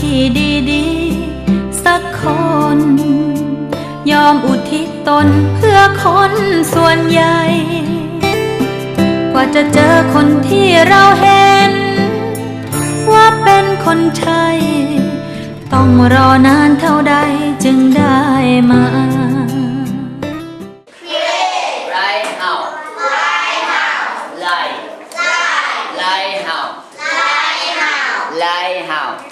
ที่ดีๆ สักคน ยอมอุทิศตนเพื่อคนส่วนใหญ่ กว่าจะเจอคนที่เราเห็น ว่าเป็นคนใช่ต้องรอนานเท่าใดจึงได้มา Right how? Lie how?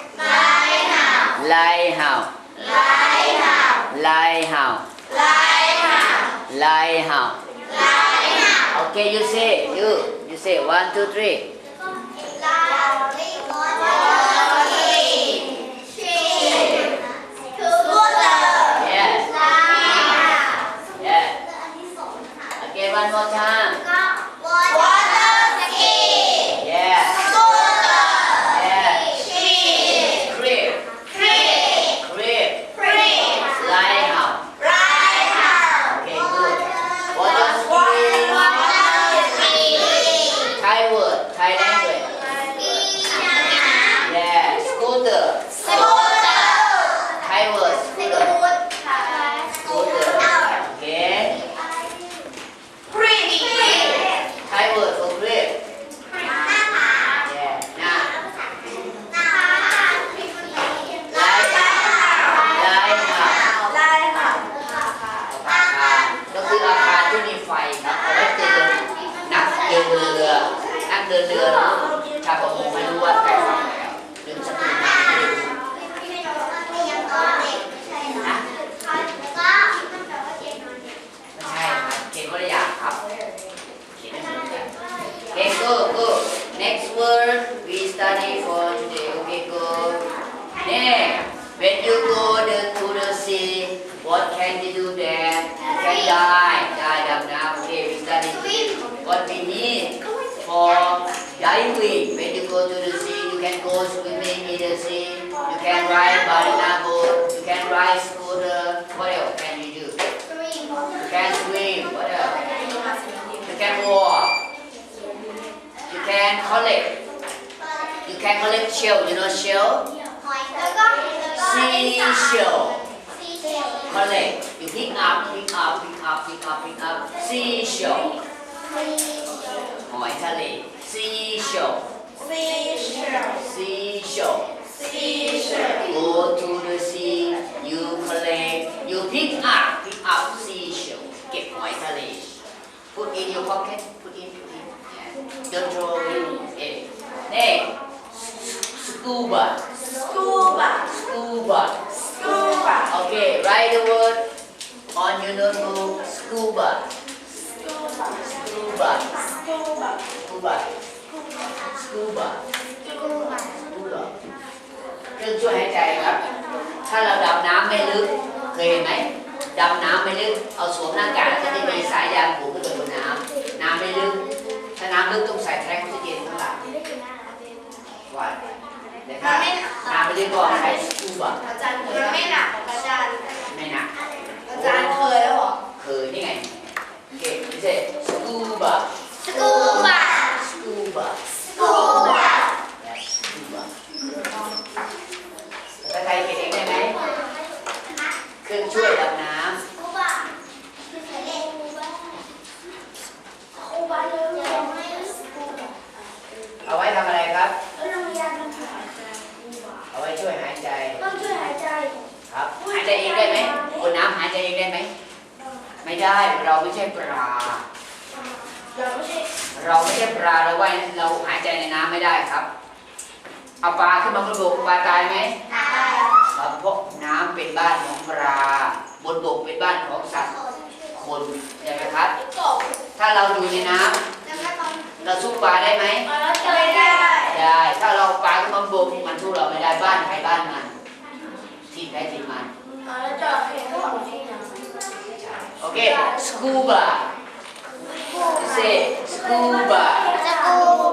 Lighthouse. Lighthouse. Lighthouse. Lighthouse. Lighthouse. Lighthouse. Okay, you say, you, you say, one, two, three. Yes. Yes. Okay, one more time. word we study for today. Okay, go. Next, when you go the, to the sea, what can you do there? You can dive. Dive now. Okay, we study what we need for diving when you go to the sea. shell you know shell seashell collect you pick up pick up pick up pick up pick up seashell หอยทะเล seashell seashell go to the sea you collect you pick up pick up seashell เก็บหอยทะเล put in your pocket Scuba scuba okay write the word on your notebook scuba scuba scuba scuba scuba เครื่องช่วยหายใจครับ ถ้าเราดำน้ำไม่ลึก เคยเห็นไหมดำน้ำไม่ลึก เอาสวมหน้ากากก็จะมีสายยางผูกขึ้นไปบนน้ำน้ำไม่ลึก ถ้าน้ำลึกต้องใส่แทงออกซิเจนข้างหลัง ว่าแต่ถ้าน้ำไม่ลึกก็ใช้สกูบะอาจารย์เคยไม่หนักอาจารย์ ไม่หนักอาจารย์เคยแล้วเหรอเคยนี่ไงโอเคไม่ใช่สกูบะสกูบะ สกูบะ สกูบะ สกูบะภาษาไทยเขียนเองได้ไหมเครื่องช่วยดำน้ สกูบะสกูบะเลยยังไม่สกูบะำเอาไว้ทำอะไรครับ แล้วโรงเรียนต้องหายใจสกูบะ เอาไว้ช่วยหายใจ ต้องช่วยหายใจ ครับ หายใจเอง ได้ไหมบนน้ำหายใจเองได้ไหม ไม่ได้ เราไม่ใช่ปลา เราไม่ใช่ เราไม่ใช่ปลา เราว่ายเราหายใจในน้ำไม่ได้ครับ เอาปลาขึ้นมาบนบกปลาตายไหมตายครับเพราะน้ำเป็นบ้านของปลา บนบกเป็นบ้านของสัตว์ คนใช่ไหมครับ ถ้าเราอยู่ในน้ำเราสู้ปลาได้ไหมไม่ได้ ได้ ถ้าเราปลาขึ้นมาบนบกมันสู้เราไม่ได้ บ้านใครบ้านมัน ที่ใครที่มัน Okay, scuba. Say, scuba. Scuba.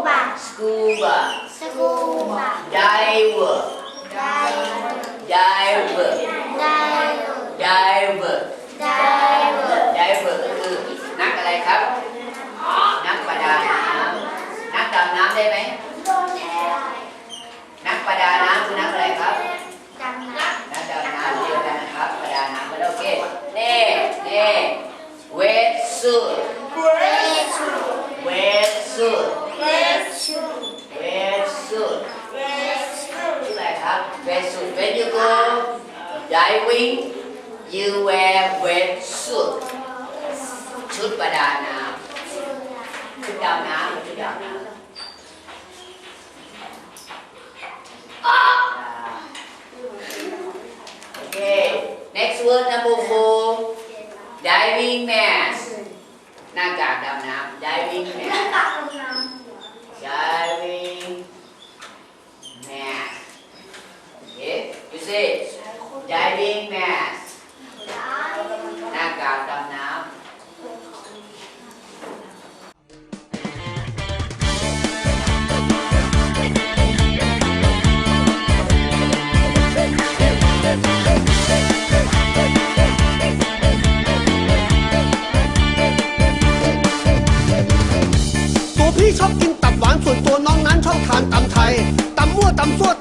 suit wet suit wet suit ชื่ออะไรครับ wet suit when you go diving you wear wet suit ชุดประดาน้ำชุดดำน้ำชุดดำน้ำอ่า Okay next word number four diving mask ห น้ากากดำน้ำ diving mask diving mask okay you say diving mask ชอบกินตับหวานส่วนตัวน้องนั้นชอบทานตำไทยตำมั่วตำซั่ว